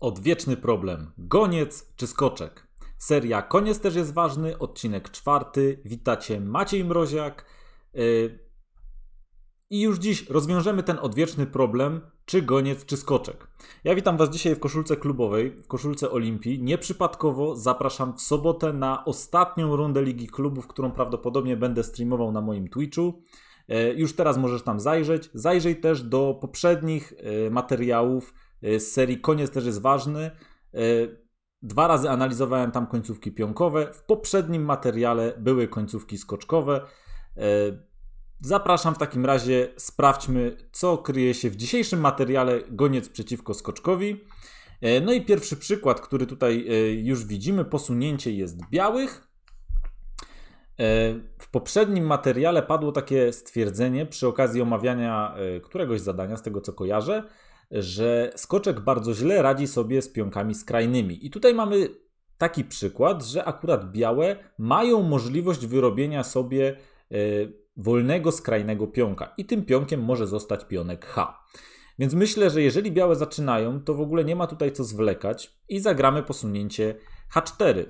Odwieczny problem. Goniec czy skoczek? Seria Koniec też jest ważny, odcinek czwarty. Witacie Maciej Mroziak. Yy, I już dziś rozwiążemy ten odwieczny problem, czy goniec, czy skoczek. Ja witam Was dzisiaj w koszulce klubowej, w koszulce Olimpii. Nieprzypadkowo zapraszam w sobotę na ostatnią rundę Ligi Klubów, którą prawdopodobnie będę streamował na moim Twitchu. E, Już teraz możesz tam zajrzeć. Zajrzyj też do poprzednich e, materiałów z serii Koniec też jest ważny. E, Dwa razy analizowałem tam końcówki pionkowe. W poprzednim materiale były końcówki skoczkowe. E, Zapraszam w takim razie, sprawdźmy, co kryje się w dzisiejszym materiale Goniec przeciwko skoczkowi. No i pierwszy przykład, który tutaj już widzimy, posunięcie jest białych. W poprzednim materiale padło takie stwierdzenie przy okazji omawiania któregoś zadania, z tego co kojarzę, że skoczek bardzo źle radzi sobie z pionkami skrajnymi. I tutaj mamy taki przykład, że akurat białe mają możliwość wyrobienia sobie e, wolnego skrajnego pionka i tym pionkiem może zostać pionek H. Więc myślę, że jeżeli białe zaczynają, to w ogóle nie ma tutaj co zwlekać i zagramy posunięcie H4.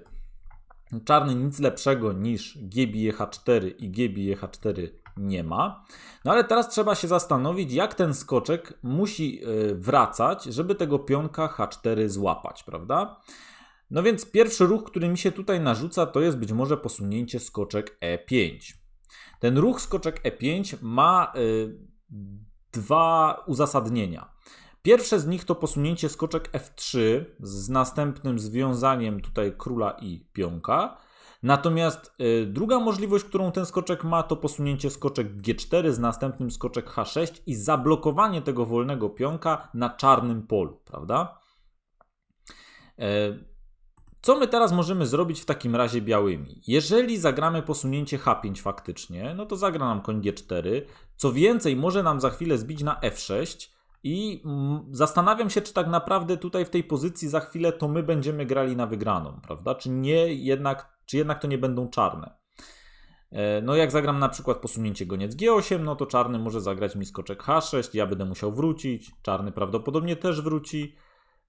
Czarny nic lepszego niż G bije H4 i G bije H4 nie ma. No ale teraz trzeba się zastanowić, jak ten skoczek musi y, wracać, żeby tego pionka H4 złapać, prawda? No więc pierwszy ruch, który mi się tutaj narzuca, to jest być może posunięcie skoczek E5. Ten ruch skoczek E5 ma y, dwa uzasadnienia. Pierwsze z nich to posunięcie skoczek F3 z następnym związaniem tutaj króla i pionka. Natomiast y, druga możliwość, którą ten skoczek ma, to posunięcie skoczek G4 z następnym skoczek H6 i zablokowanie tego wolnego pionka na czarnym polu, prawda? E, co my teraz możemy zrobić w takim razie białymi? Jeżeli zagramy posunięcie H5 faktycznie, no to zagra nam koń G4. Co więcej, może nam za chwilę zbić na F6 i mm, zastanawiam się, czy tak naprawdę tutaj w tej pozycji za chwilę to my będziemy grali na wygraną, prawda? Czy nie jednak, czy jednak to nie będą czarne. E, No jak zagram na przykład posunięcie goniec G8, no to czarny może zagrać mi skoczek H6, ja będę musiał wrócić, czarny prawdopodobnie też wróci.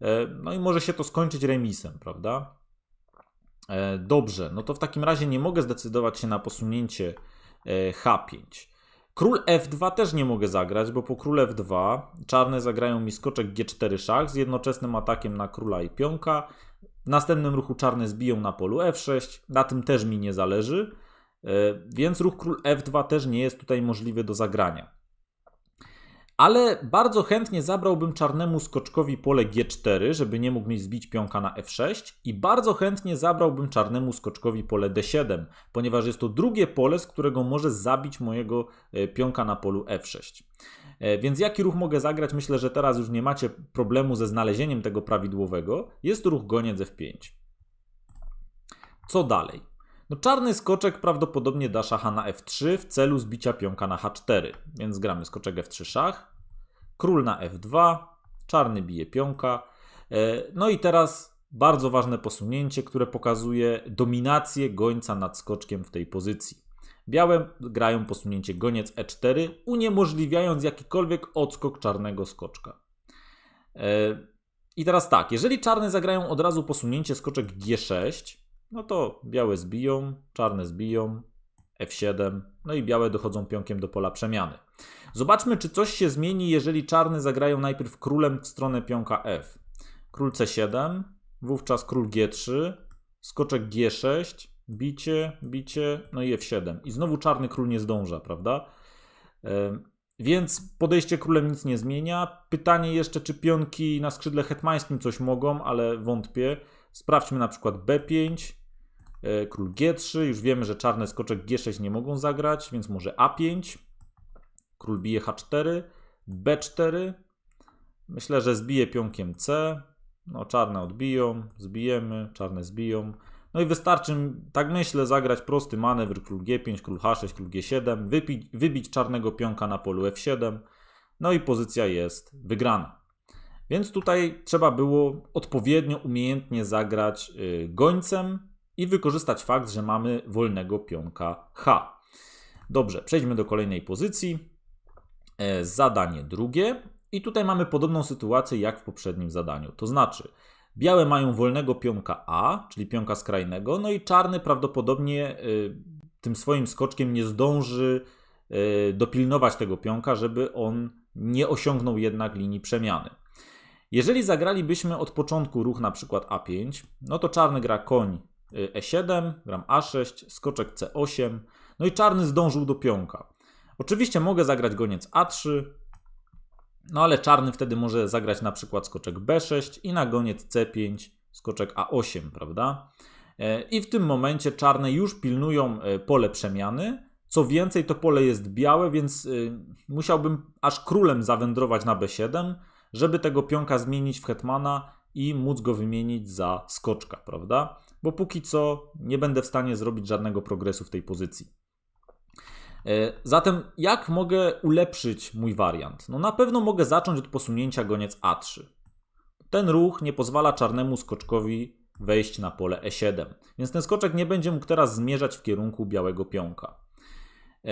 E, No i może się to skończyć remisem, prawda? E, Dobrze, no to w takim razie nie mogę zdecydować się na posunięcie e, H5. Król F2 też nie mogę zagrać, bo po król F2 czarne zagrają mi skoczek G4 szach z jednoczesnym atakiem na króla i pionka. W następnym ruchu czarne zbiją na polu F6, na tym też mi nie zależy, e, więc ruch król F2 też nie jest tutaj możliwy do zagrania. Ale bardzo chętnie zabrałbym czarnemu skoczkowi pole G4, żeby nie mógł mi zbić pionka na F6 i bardzo chętnie zabrałbym czarnemu skoczkowi pole D7, ponieważ jest to drugie pole, z którego może zabić mojego e, pionka na polu F6. E, Więc jaki ruch mogę zagrać? Myślę, że teraz już nie macie problemu ze znalezieniem tego prawidłowego. Jest to ruch goniec F5. Co dalej? No czarny skoczek prawdopodobnie da szacha na F3 w celu zbicia pionka na H4, więc gramy skoczek F3 szach, król na F2, czarny bije pionka. E, No i teraz bardzo ważne posunięcie, które pokazuje dominację gońca nad skoczkiem w tej pozycji. Białe grają posunięcie goniec E4, uniemożliwiając jakikolwiek odskok czarnego skoczka. E, I teraz tak, jeżeli czarne zagrają od razu posunięcie skoczek G6, no to białe zbiją, czarne zbiją, F7, no i białe dochodzą pionkiem do pola przemiany. Zobaczmy, czy coś się zmieni, jeżeli czarne zagrają najpierw królem w stronę pionka F. Król C7, wówczas król G3, skoczek G6, bicie, bicie, no i F7. I znowu czarny król nie zdąża, prawda? Więc podejście królem nic nie zmienia. Pytanie jeszcze, czy pionki na skrzydle hetmańskim coś mogą, ale wątpię. Sprawdźmy na przykład B5, e, król G3. Już wiemy, że czarne skoczek G6 nie mogą zagrać, więc może A5. Król bije H4, B4. Myślę, że zbije pionkiem C. No, czarne odbiją, zbijemy, czarne zbiją. No i wystarczy, tak myślę, zagrać prosty manewr król G5, król H6, król G7, wypić, wybić czarnego pionka na polu F7. No i pozycja jest wygrana. Więc tutaj trzeba było odpowiednio umiejętnie zagrać y, gońcem i wykorzystać fakt, że mamy wolnego pionka H. Dobrze, przejdźmy do kolejnej pozycji. E, Zadanie drugie. I tutaj mamy podobną sytuację jak w poprzednim zadaniu. To znaczy, białe mają wolnego pionka A, czyli pionka skrajnego, no i czarny prawdopodobnie y, tym swoim skoczkiem nie zdąży y, dopilnować tego pionka, żeby on nie osiągnął jednak linii przemiany. Jeżeli zagralibyśmy od początku ruch na przykład A5, no to czarny gra koń y, E7, gram A6, skoczek C8, no i czarny zdążył do pionka. Oczywiście mogę zagrać goniec A3, no ale czarny wtedy może zagrać na przykład skoczek B6 i na goniec C5 skoczek A8, prawda? E, I w tym momencie czarne już pilnują e, pole przemiany. Co więcej, to pole jest białe, więc e, musiałbym aż królem zawędrować na B7, żeby tego pionka zmienić w hetmana i móc go wymienić za skoczka, prawda? Bo póki co nie będę w stanie zrobić żadnego progresu w tej pozycji. E, zatem jak mogę ulepszyć mój wariant? No na pewno mogę zacząć od posunięcia goniec A3. Ten ruch nie pozwala czarnemu skoczkowi wejść na pole E7, więc ten skoczek nie będzie mógł teraz zmierzać w kierunku białego pionka. E,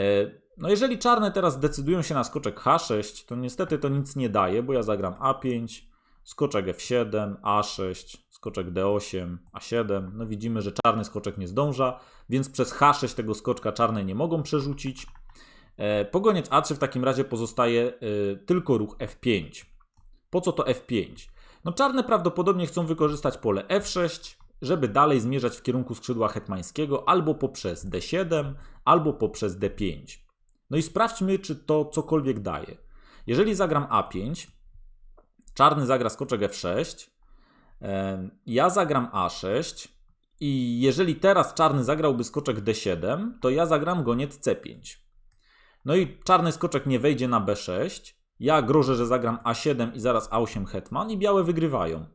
no jeżeli czarne teraz decydują się na skoczek H6, to niestety to nic nie daje, bo ja zagram A5, skoczek F7, A6, skoczek D8, A7. No widzimy, że czarny skoczek nie zdąża, więc przez H6 tego skoczka czarne nie mogą przerzucić. E, po goniec A3 w takim razie pozostaje e, tylko ruch F5. Po co to F5? No czarne prawdopodobnie chcą wykorzystać pole F6, żeby dalej zmierzać w kierunku skrzydła hetmańskiego albo poprzez D7, albo poprzez D5. No i sprawdźmy, czy to cokolwiek daje. Jeżeli zagram A5, czarny zagra skoczek F6, ja zagram A6 i jeżeli teraz czarny zagrałby skoczek D7, to ja zagram goniec C5. No i czarny skoczek nie wejdzie na B6. Ja grożę, że zagram A7 i zaraz A8 hetman i białe wygrywają.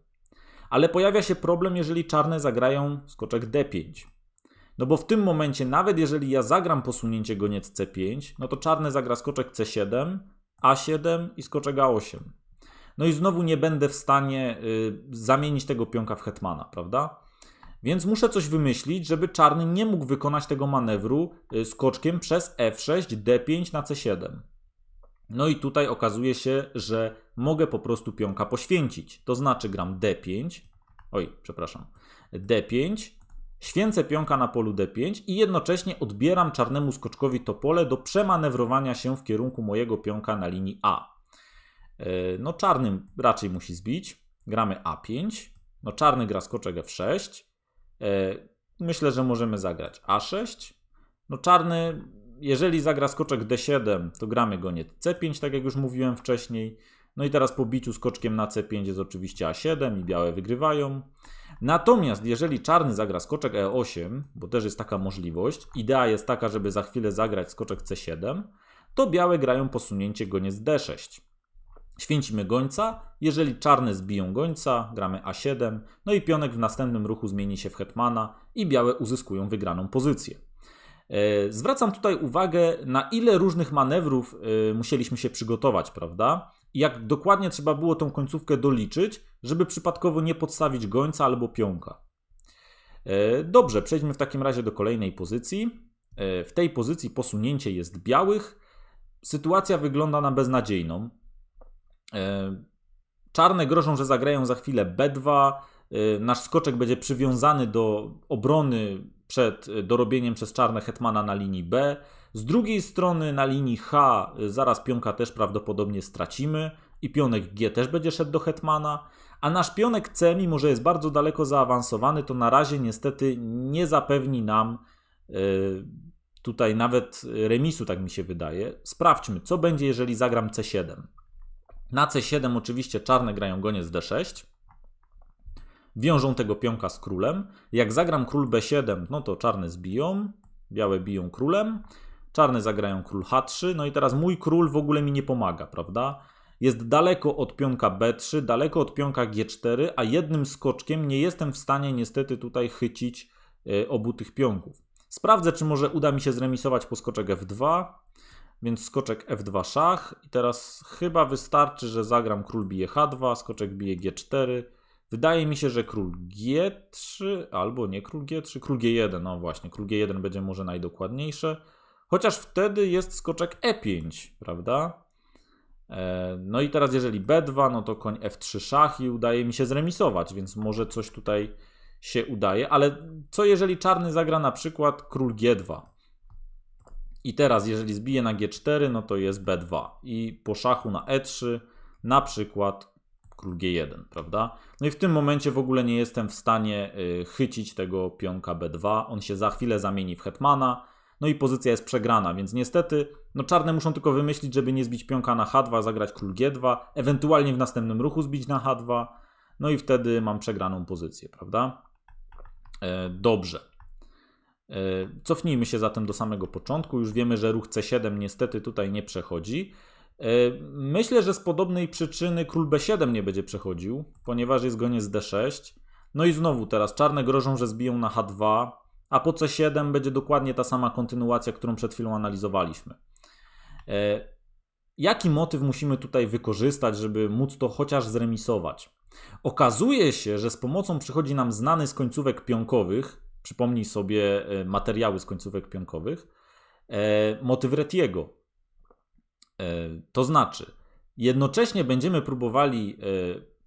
Ale pojawia się problem, jeżeli czarne zagrają skoczek D5. No bo w tym momencie, nawet jeżeli ja zagram posunięcie goniec C5, no to czarny zagra skoczek C7, A7 i skoczek A8. No i znowu nie będę w stanie y, zamienić tego pionka w hetmana, prawda? Więc muszę coś wymyślić, żeby czarny nie mógł wykonać tego manewru y, skoczkiem przez F6, D5 na C7. No i tutaj okazuje się, że mogę po prostu pionka poświęcić. To znaczy gram D5, oj, przepraszam, D5, święcę pionka na polu D5 i jednocześnie odbieram czarnemu skoczkowi to pole do przemanewrowania się w kierunku mojego pionka na linii A. E, no czarnym raczej musi zbić. Gramy A5. No czarny gra skoczek F6. E, myślę, że możemy zagrać A6. No czarny, jeżeli zagra skoczek D7, to gramy goniec C5, tak jak już mówiłem wcześniej. No i teraz po biciu skoczkiem na C5 jest oczywiście A7 i białe wygrywają. Natomiast jeżeli czarny zagra skoczek E8, bo też jest taka możliwość, idea jest taka, żeby za chwilę zagrać skoczek C7, to białe grają posunięcie goniec D6. Święcimy gońca. Jeżeli czarne zbiją gońca, gramy A7. No i pionek w następnym ruchu zmieni się w hetmana i białe uzyskują wygraną pozycję. E, zwracam tutaj uwagę, na ile różnych manewrów e, musieliśmy się przygotować, prawda? Jak dokładnie trzeba było tą końcówkę doliczyć, żeby przypadkowo nie podstawić gońca albo pionka. E, dobrze, przejdźmy w takim razie do kolejnej pozycji. W tej pozycji posunięcie jest białych. Sytuacja wygląda na beznadziejną. Czarne grożą, że zagrają za chwilę B2. E, nasz skoczek będzie przywiązany do obrony przed e, dorobieniem przez czarne hetmana na linii B. Z drugiej strony na linii H zaraz pionka też prawdopodobnie stracimy i pionek G też będzie szedł do hetmana. A nasz pionek C, mimo że jest bardzo daleko zaawansowany, to na razie niestety nie zapewni nam tutaj nawet remisu, tak mi się wydaje. Sprawdźmy, co będzie, jeżeli zagram C7. Na C7 oczywiście czarne grają goniec D6. Wiążą tego pionka z królem. Jak zagram król B7, no to czarne zbiją, białe biją królem. Czarne zagrają król H3, no i teraz mój król w ogóle mi nie pomaga, prawda? Jest daleko od pionka B3, daleko od pionka G4, a jednym skoczkiem nie jestem w stanie niestety tutaj chycić e, obu tych pionków. Sprawdzę, czy może uda mi się zremisować po skoczek F2. Więc skoczek F2 szach i teraz chyba wystarczy, że zagram król bije H2, skoczek bije G4. Wydaje mi się, że król G3 albo nie król G3, król G1, no właśnie, król G1 będzie może najdokładniejsze. Chociaż wtedy jest skoczek E5, prawda? E, No i teraz jeżeli B2, no to koń F3 szach i udaje mi się zremisować, więc może coś tutaj się udaje, ale co jeżeli czarny zagra na przykład król G2? I teraz jeżeli zbije na G4, no to jest B2 i po szachu na E3 na przykład król G1, prawda? No i w tym momencie w ogóle nie jestem w stanie y, chycić tego pionka B2, on się za chwilę zamieni w hetmana, no i pozycja jest przegrana, więc niestety no czarne muszą tylko wymyślić, żeby nie zbić pionka na H2, zagrać król G2, ewentualnie w następnym ruchu zbić na H2, no i wtedy mam przegraną pozycję, prawda? E, dobrze. E, Cofnijmy się zatem do samego początku. Już wiemy, że ruch C7 niestety tutaj nie przechodzi. E, Myślę, że z podobnej przyczyny król B7 nie będzie przechodził, ponieważ jest goniec D6. No i znowu teraz czarne grożą, że zbiją na H2, a po C7 będzie dokładnie ta sama kontynuacja, którą przed chwilą analizowaliśmy. E, Jaki motyw musimy tutaj wykorzystać, żeby móc to chociaż zremisować? Okazuje się, że z pomocą przychodzi nam znany z końcówek pionkowych, przypomnij sobie e, materiały z końcówek pionkowych, motyw Retiego. E, To znaczy, jednocześnie będziemy próbowali e,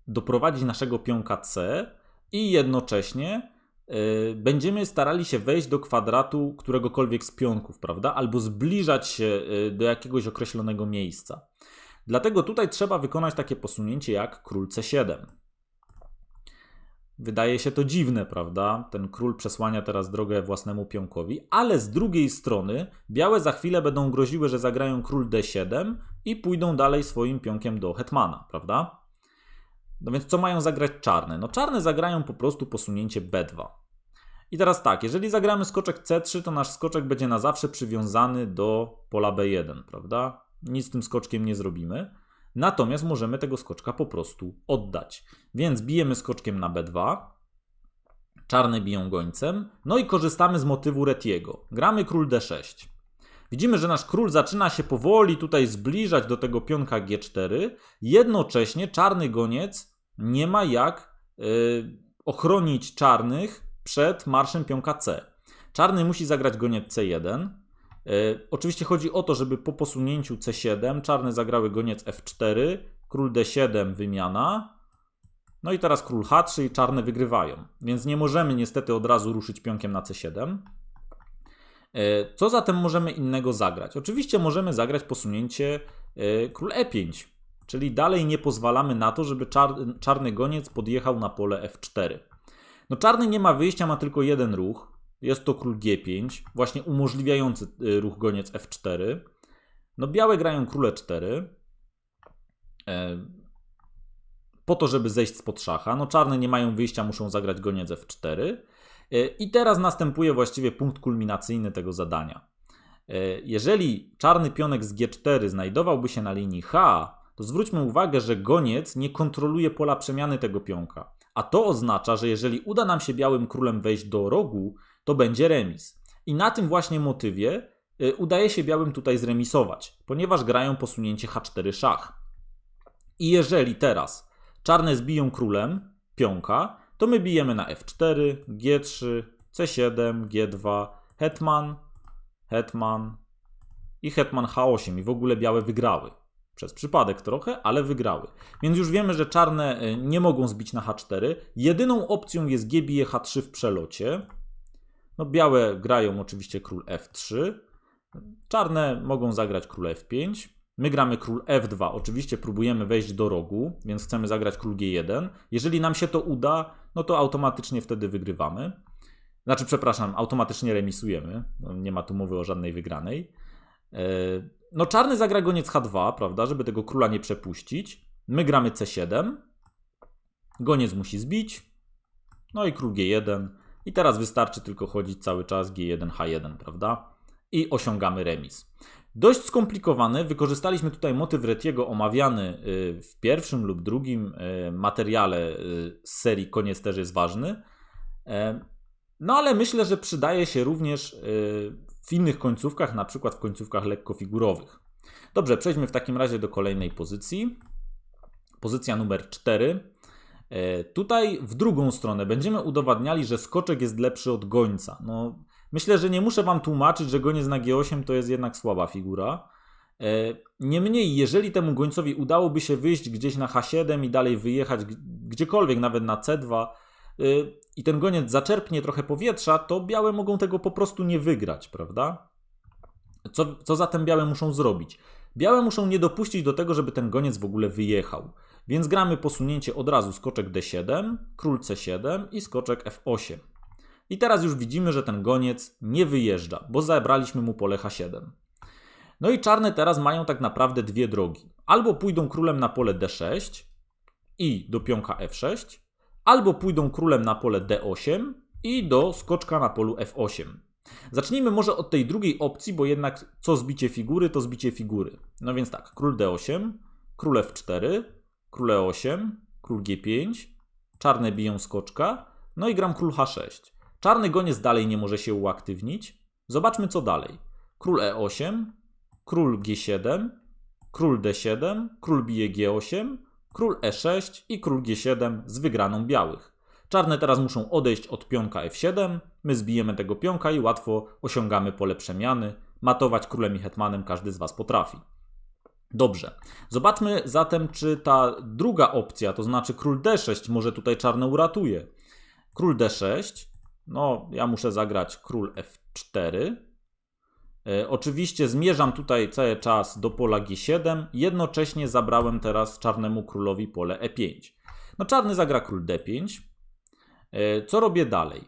doprowadzić naszego pionka C i jednocześnie e, będziemy starali się wejść do kwadratu któregokolwiek z pionków, prawda? Albo zbliżać się do jakiegoś określonego miejsca. Dlatego tutaj trzeba wykonać takie posunięcie jak król C7. Wydaje się to dziwne, prawda? Ten król przesłania teraz drogę własnemu pionkowi, ale z drugiej strony białe za chwilę będą groziły, że zagrają król D7 i pójdą dalej swoim pionkiem do hetmana, prawda? No więc co mają zagrać czarne? No czarne zagrają po prostu posunięcie B2. I teraz tak, jeżeli zagramy skoczek C3, to nasz skoczek będzie na zawsze przywiązany do pola B1, prawda? Nic z tym skoczkiem nie zrobimy. Natomiast możemy tego skoczka po prostu oddać. Więc bijemy skoczkiem na B2, czarne biją gońcem, no i korzystamy z motywu Retiego. Gramy król D6. Widzimy, że nasz król zaczyna się powoli tutaj zbliżać do tego pionka G4. Jednocześnie czarny goniec nie ma jak yy, ochronić czarnych przed marszem pionka C. Czarny musi zagrać goniec C1. E, oczywiście chodzi o to, żeby po posunięciu C7 czarne zagrały goniec F4, król D7 wymiana. No i teraz król H3 i czarne wygrywają. Więc nie możemy niestety od razu ruszyć pionkiem na C7. E, Co zatem możemy innego zagrać? Oczywiście możemy zagrać posunięcie e, król E5, czyli dalej nie pozwalamy na to, żeby czar czarny goniec podjechał na pole F4. No czarny nie ma wyjścia, ma tylko jeden ruch. Jest to król G5, właśnie umożliwiający y, ruch goniec F4. No białe grają króle 4. E, po to, żeby zejść spod szacha. No czarne nie mają wyjścia, muszą zagrać goniec F4. E, I teraz następuje właściwie punkt kulminacyjny tego zadania. E, Jeżeli czarny pionek z G4 znajdowałby się na linii H, to zwróćmy uwagę, że goniec nie kontroluje pola przemiany tego pionka. A to oznacza, że jeżeli uda nam się białym królem wejść do rogu, to będzie remis. I na tym właśnie motywie y, udaje się białym tutaj zremisować, ponieważ grają posunięcie H4 szach. I jeżeli teraz czarne zbiją królem pionka, to my bijemy na F4, G3, C7, G2, hetman, hetman i hetman H8 i w ogóle białe wygrały. Przez przypadek trochę, ale wygrały. Więc już wiemy, że czarne y, nie mogą zbić na H4. Jedyną opcją jest G bije H3 w przelocie. No białe grają oczywiście król F3. Czarne mogą zagrać król F5. My gramy król F2. Oczywiście próbujemy wejść do rogu, więc chcemy zagrać król G1. Jeżeli nam się to uda, no to automatycznie wtedy wygrywamy. Znaczy, przepraszam, automatycznie remisujemy. No, nie ma tu mowy o żadnej wygranej. Yy, No czarny zagra goniec H2, prawda, żeby tego króla nie przepuścić. My gramy C7. Goniec musi zbić. No i król G1. I teraz wystarczy tylko chodzić cały czas G1, H1, prawda? I osiągamy remis. Dość skomplikowany. Wykorzystaliśmy tutaj motyw Retiego omawiany y, w pierwszym lub drugim y, materiale y, z serii Koniec też jest ważny. E, No ale myślę, że przydaje się również w innych końcówkach, na przykład w końcówkach lekkofigurowych. Dobrze, przejdźmy w takim razie do kolejnej pozycji. Pozycja numer 4. E, Tutaj w drugą stronę będziemy udowadniali, że skoczek jest lepszy od gońca. No, myślę, że nie muszę Wam tłumaczyć, że goniec na G8 to jest jednak słaba figura. E, Niemniej, jeżeli temu gońcowi udałoby się wyjść gdzieś na H7 i dalej wyjechać gdziekolwiek, nawet na C2, y, i ten goniec zaczerpnie trochę powietrza, to białe mogą tego po prostu nie wygrać, prawda? Co, co zatem białe muszą zrobić? Białe muszą nie dopuścić do tego, żeby ten goniec w ogóle wyjechał. Więc gramy posunięcie od razu skoczek D7, król C7 i skoczek F8. I teraz już widzimy, że ten goniec nie wyjeżdża, bo zabraliśmy mu pole H7. No i czarne teraz mają tak naprawdę dwie drogi. Albo pójdą królem na pole D6 i do pionka F6, albo pójdą królem na pole D8 i do skoczka na polu F8. Zacznijmy może od tej drugiej opcji, bo jednak co zbicie figury, to zbicie figury. No więc tak, król D8, król F4, król E8, król G5, czarne biją skoczka, no i gram król H6. Czarny goniec dalej nie może się uaktywnić. Zobaczmy co dalej. Król E8, król G7, król D7, król bije G8, król E6 i król G7 z wygraną białych. Czarne teraz muszą odejść od pionka F7, my zbijemy tego pionka i łatwo osiągamy pole przemiany. Matować królem i hetmanem każdy z Was potrafi. Dobrze. Zobaczmy zatem, czy ta druga opcja, to znaczy król D6, może tutaj czarne uratuje. Król D6, no ja muszę zagrać król F4. E, Oczywiście zmierzam tutaj cały czas do pola G7, jednocześnie zabrałem teraz czarnemu królowi pole E5. No czarny zagra król D5. E, Co robię dalej?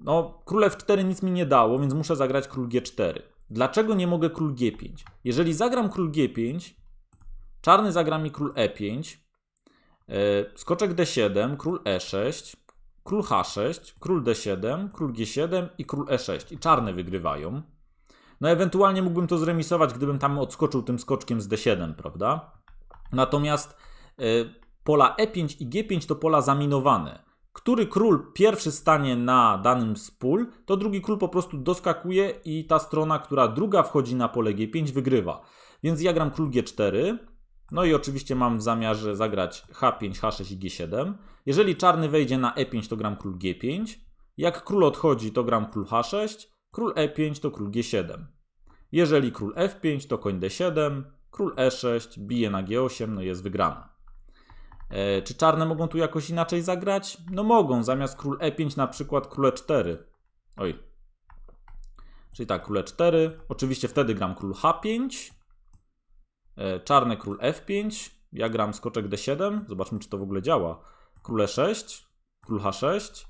No, król F4 nic mi nie dało, więc muszę zagrać król G4. Dlaczego nie mogę król G5? Jeżeli zagram król G5, czarny zagra mi król E5, e, skoczek D7, król E6, król H6, król D7, król G7 i król E6. I czarne wygrywają. No ewentualnie mógłbym to zremisować, gdybym tam odskoczył tym skoczkiem z D7, prawda? Natomiast y, pola E5 i G5 to pola zaminowane. Który król pierwszy stanie na danym z pól, to drugi król po prostu doskakuje i ta strona, która druga wchodzi na pole G5 wygrywa. Więc ja gram król G4, no i oczywiście mam w zamiarze zagrać H5, H6 i G7. Jeżeli czarny wejdzie na E5, to gram król G5. Jak król odchodzi, to gram król H6, król E5 to król G7. Jeżeli król F5, to koń D7, król E6, bije na G8, no jest wygrana. E, czy czarne mogą tu jakoś inaczej zagrać? No mogą, zamiast król E5 na przykład król E4. Oj. Czyli tak, król E4. Oczywiście wtedy gram król H5, e, czarny król F5, ja gram skoczek D7, zobaczmy czy to w ogóle działa. Król E6, król H6,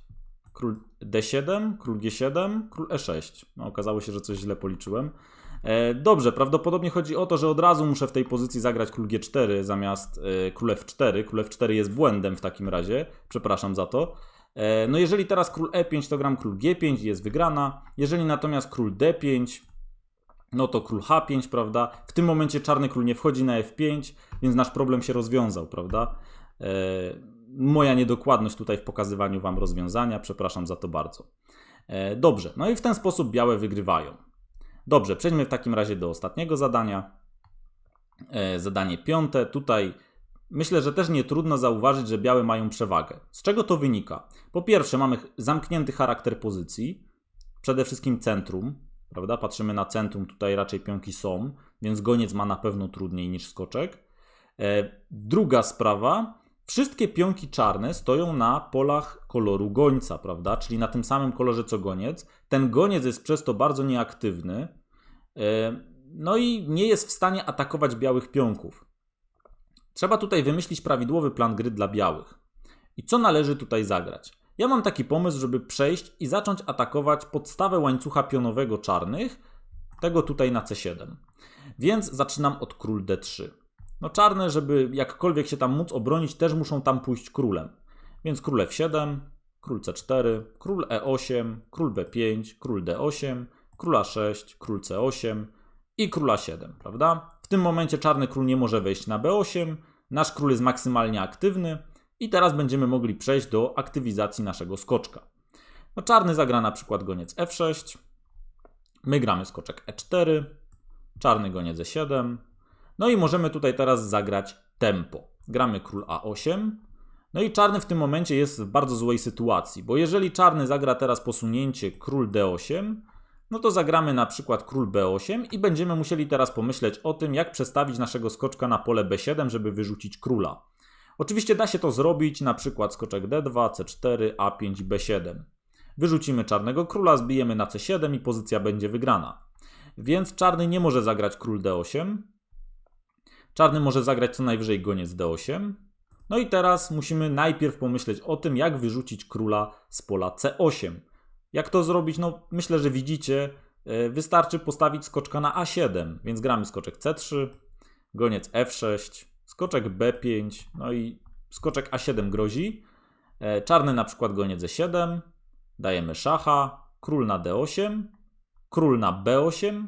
król D7, król G7, król E6. No, okazało się, że coś źle policzyłem. E, Dobrze, prawdopodobnie chodzi o to, że od razu muszę w tej pozycji zagrać król G4 zamiast e, król F4. Król F4 jest błędem w takim razie, przepraszam za to. E, No jeżeli teraz król E5, to gram król G5 i jest wygrana. Jeżeli natomiast król D5, no to król H5, prawda? W tym momencie czarny król nie wchodzi na F5, więc nasz problem się rozwiązał, prawda? Moja niedokładność tutaj w pokazywaniu Wam rozwiązania, przepraszam za to bardzo. E, Dobrze, no i w ten sposób białe wygrywają. Dobrze, przejdźmy w takim razie do ostatniego zadania. E, Zadanie piąte. Tutaj myślę, że też nie trudno zauważyć, że białe mają przewagę. Z czego to wynika? Po pierwsze, mamy zamknięty charakter pozycji, przede wszystkim centrum, prawda? Patrzymy na centrum, tutaj raczej pionki są, więc goniec ma na pewno trudniej niż skoczek. E, Druga sprawa, wszystkie pionki czarne stoją na polach koloru gońca, prawda? Czyli na tym samym kolorze co goniec. Ten goniec jest przez to bardzo nieaktywny. e, No i nie jest w stanie atakować białych pionków. Trzeba tutaj wymyślić prawidłowy plan gry dla białych. I co należy tutaj zagrać? Ja mam taki pomysł, żeby przejść i zacząć atakować podstawę łańcucha pionowego czarnych, tego tutaj na C7. Więc zaczynam od król D3. No czarne, żeby jakkolwiek się tam móc obronić, też muszą tam pójść królem. Więc król F7, król C4, król E8, król B5, król D8, król A6, król C8 i król A7, prawda? W tym momencie czarny król nie może wejść na B8, nasz król jest maksymalnie aktywny i teraz będziemy mogli przejść do aktywizacji naszego skoczka. No czarny zagra na przykład goniec F6, my gramy skoczek E4, czarny goniec E7, no i możemy tutaj teraz zagrać tempo. Gramy król A8. No i czarny w tym momencie jest w bardzo złej sytuacji, bo jeżeli czarny zagra teraz posunięcie król D8, no to zagramy na przykład król B8 i będziemy musieli teraz pomyśleć o tym, jak przestawić naszego skoczka na pole B7, żeby wyrzucić króla. Oczywiście da się to zrobić, na przykład skoczek D2, C4, A5, B7. Wyrzucimy czarnego króla, zbijemy na C7 i pozycja będzie wygrana. Więc czarny nie może zagrać król D8. Czarny może zagrać co najwyżej goniec D8. No i teraz musimy najpierw pomyśleć o tym, jak wyrzucić króla z pola C8. Jak to zrobić? No, myślę, że widzicie. E, Wystarczy postawić skoczka na A7, więc gramy skoczek C3, goniec F6, skoczek B5, no i skoczek A7 grozi. E, Czarny na przykład goniec E7, dajemy szacha, król na D8, król na B8.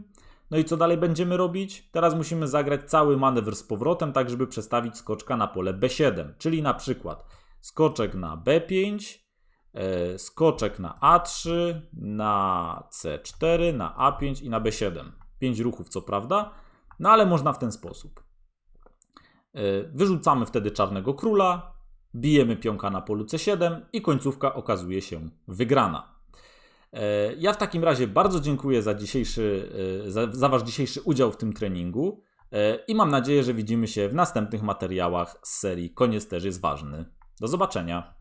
No i co dalej będziemy robić? Teraz musimy zagrać cały manewr z powrotem, tak żeby przestawić skoczka na pole B7, czyli na przykład skoczek na B5, e, skoczek na A3, na C4, na A5 i na B7. Pięć ruchów, co prawda, no ale można w ten sposób. E, Wyrzucamy wtedy czarnego króla, bijemy pionka na polu C7 i końcówka okazuje się wygrana. E, Ja w takim razie bardzo dziękuję za, dzisiejszy, e, za, za Wasz dzisiejszy udział w tym treningu e, i mam nadzieję, że widzimy się w następnych materiałach z serii Koniec też jest ważny. Do zobaczenia.